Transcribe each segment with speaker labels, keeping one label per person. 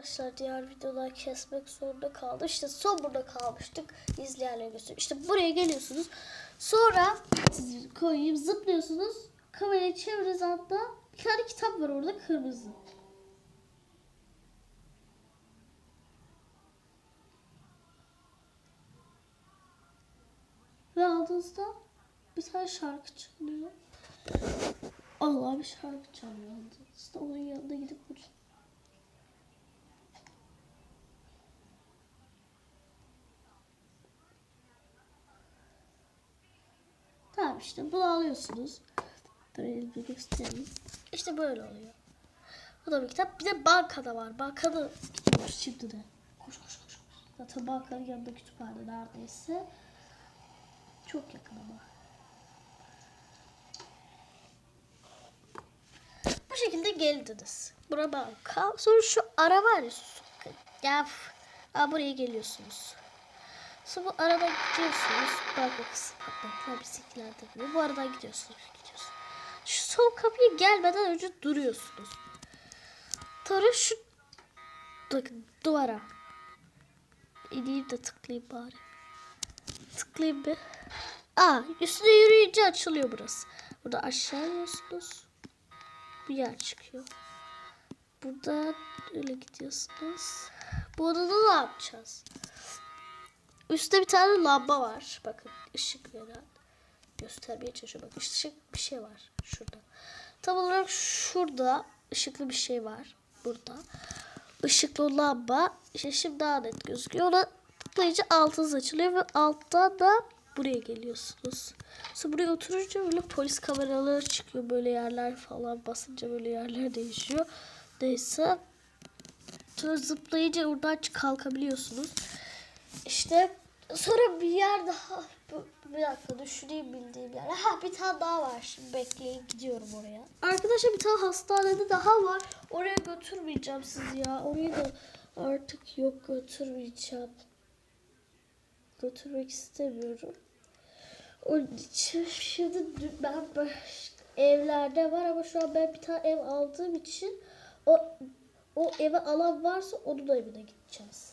Speaker 1: Arkadaşlar diğer videolar kesmek zorunda kaldı. İşte son burada kalmıştık. İzleyenlere göstereyim. İşte buraya geliyorsunuz. Sonra sizi koyayım zıplıyorsunuz. Kamerayı çeviririz hatta. Bir tane kitap var orada kırmızı. Ve aldığınızda bir tane şarkı çalıyor. Allah bir şarkı çalıyor aldığınızda. Onun yanına gidip vurun. İşte bunu alıyorsunuz. Dur elimi göstereyim. İşte böyle oluyor. Bu da bir kitap. Bir de bankada var. Bankada gidiyoruz şimdi de. Koş koş koş. Zaten bankanın yanında kütüphane neredeyse. Çok yakın ama. Bu şekilde geldiniz. Bura banka. Sonra şu ara var ya. Ya, Aa, buraya geliyorsunuz. Sonra bu aradan gidiyorsunuz. Kısmı. Hatta bisikletlerde gibi. Bu aradan gidiyorsunuz. gidiyorsunuz. Şu sol kapıya gelmeden önce duruyorsunuz. Sonra şu duvara. İneyim de tıklayayım bari. Tıklayayım bir. Aa üstüne yürüyünce açılıyor burası. Burada aşağı iniyorsunuz. Bir yer çıkıyor. Burada öyle gidiyorsunuz. Bu odada ne yapacağız? Üstte bir tane lamba var. Bakın ışık veren. Göstermeye çalışıyorum. Bakın ışık bir şey var şurada. Tam olarak şurada ışıklı bir şey var. Burada. Işıklı lamba. İşte şimdi daha net gözüküyor. Ona tıklayınca altınız açılıyor ve alttan da buraya geliyorsunuz. Sonra buraya oturunca böyle polis kameraları çıkıyor. Böyle yerler falan basınca böyle yerler değişiyor. Neyse. Sonra zıplayınca oradan kalkabiliyorsunuz. İşte sonra bir yer daha bir dakika düşüneyim bildiğim yer. Ha bir tane daha var şimdi bekleyin gidiyorum oraya. Arkadaşlar bir tane hastanede daha var. Oraya götürmeyeceğim sizi ya. Orayı da artık yok götürmeyeceğim. Götürmek istemiyorum. İçin şimdi ben baş- evlerde var ama şu an ben bir tane ev aldığım için o o eve alan varsa onun da evine gideceğiz.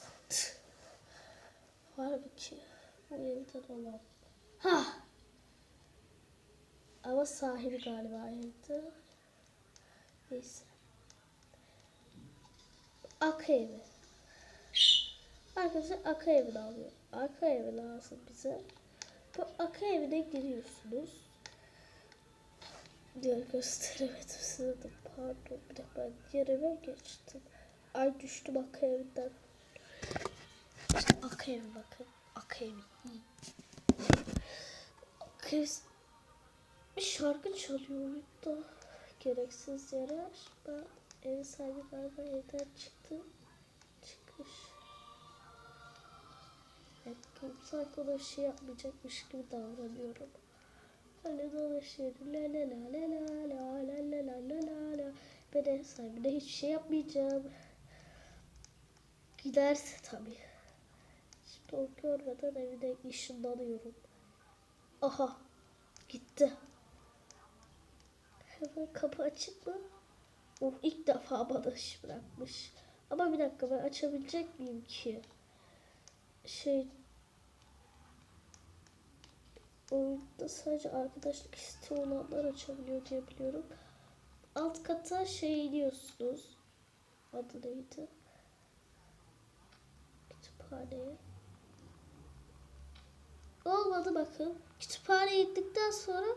Speaker 1: Var mı ki? Bu evden alan. Ha. Ama sahibi galiba evde. Neyse. Aka evi. Arkadaşlar aka evini alıyor. Aka evi lazım bize. Bu aka evine giriyorsunuz. Diğer gösteremedim size de pardon. Bir dakika ben yerime geçtim. Ay düştüm aka evinden. İşte aka evi bakın. Aka evi. Aka evi. Bir şarkı çalıyor orada. Gereksiz yere. Ben ev sahibi galiba evden çıktı. Çıkış. Evet, sanki bir şey yapmayacakmış gibi davranıyorum. Öyle dolaşıyorum. La la la la la la la la la la la la. Ben ev sahibine hiçbir şey yapmayacağım. Giderse tabii. O görmeden evine ışınlanıyorum. Aha. Gitti. Hemen kapı açık mı? Oh ilk defa bana iş bırakmış. Ama bir dakika ben açabilecek miyim ki? Şey oyunda sadece arkadaşlık isteği olanlar açabiliyor diye biliyorum. Alt kata şey iniyorsunuz. Adı neydi? Kütüphaneye. Olmadı bakın. Kütüphaneye indikten sonra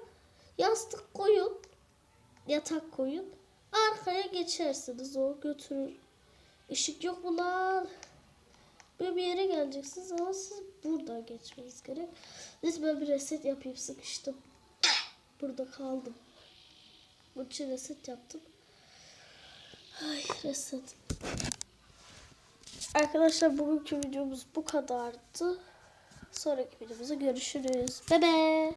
Speaker 1: yastık koyun. Yatak koyun. Arkaya geçersiniz o götürür. Işık yok mu lan? Böyle bir yere geleceksiniz ama siz buradan geçmeniz gerek. Neyse ben bir reset yapayım sıkıştım. Burada kaldım. Bunun için reset yaptım. Ay reset. Arkadaşlar bugünkü videomuz bu kadardı. Sonraki videomuzda görüşürüz. Bye.